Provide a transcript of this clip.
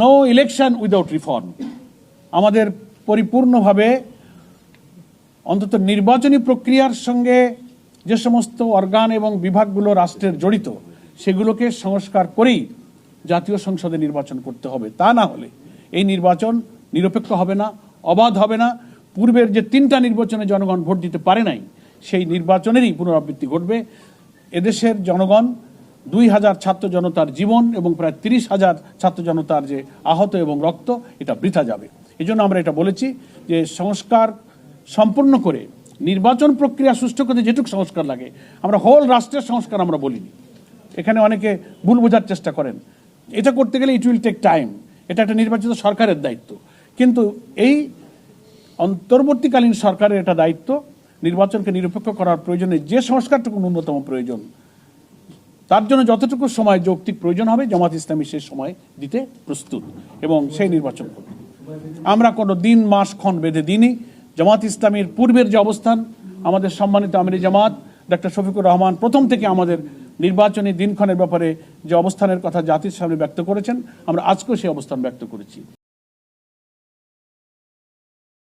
No election without reform আমাদের পরিপূর্ণভাবে অন্তত নির্বাচনী প্রক্রিয়ার সঙ্গে যে সমস্ত অর্গান এবং বিভাগগুলো রাষ্ট্রের জড়িত, সেগুলোকে সংস্কার করেই জাতীয় সংসদে নির্বাচন করতে হবে। তা না হলে এই নির্বাচন নিরপেক্ষ হবে না, অবাধ হবে না। পূর্বের যে তিনটা নির্বাচনে জনগণ ভোট দিতে পারে নাই, সেই নির্বাচনেরই পুনরাবৃত্তি ঘটবে। এদেশের জনগণ দুই হাজার ছাত্র জনতার জীবন এবং প্রায় তিরিশ হাজার ছাত্র জনতার যে আহত এবং রক্ত, এটা বৃথা যাবে। এই জন্য আমরা এটা বলেছি যে সংস্কার সম্পূর্ণ করে নির্বাচন প্রক্রিয়া সুষ্ঠু করতে যেটুকু সংস্কার লাগে, আমরা হোল রাষ্ট্রের সংস্কার আমরা বলিনি। এখানে অনেকে ভুল বোঝার চেষ্টা করেন। এটা করতে গেলে ইট উইল টেক টাইম এটা একটা নির্বাচিত সরকারের দায়িত্ব। কিন্তু এই অন্তর্বর্তীকালীন সরকারের এটা দায়িত্ব, নির্বাচনকে নিরপেক্ষ করার প্রয়োজনে যে সংস্কারটুকু ন্যূনতম প্রয়োজন তার জন্য যতটুকু সময় যৌক্তিক প্রয়োজন হবে, জামাত ইসলামী সেই সময় দিতে প্রস্তুত এবং সেই নির্বাচন করবে। আমরা কোনো দিন, মাস, ক্ষণ বেঁধে দিইনি। জামাত ইসলামীর পূর্বের যে অবস্থান, আমাদের সম্মানিত আমির জামাত ডক্টর শফিকুর রহমান প্রথম থেকে আমাদের নির্বাচনী দিনক্ষণের ব্যাপারে যে অবস্থানের কথা জাতির সামনে ব্যক্ত করেছেন, আমরা আজকেও সেই অবস্থান ব্যক্ত করেছি।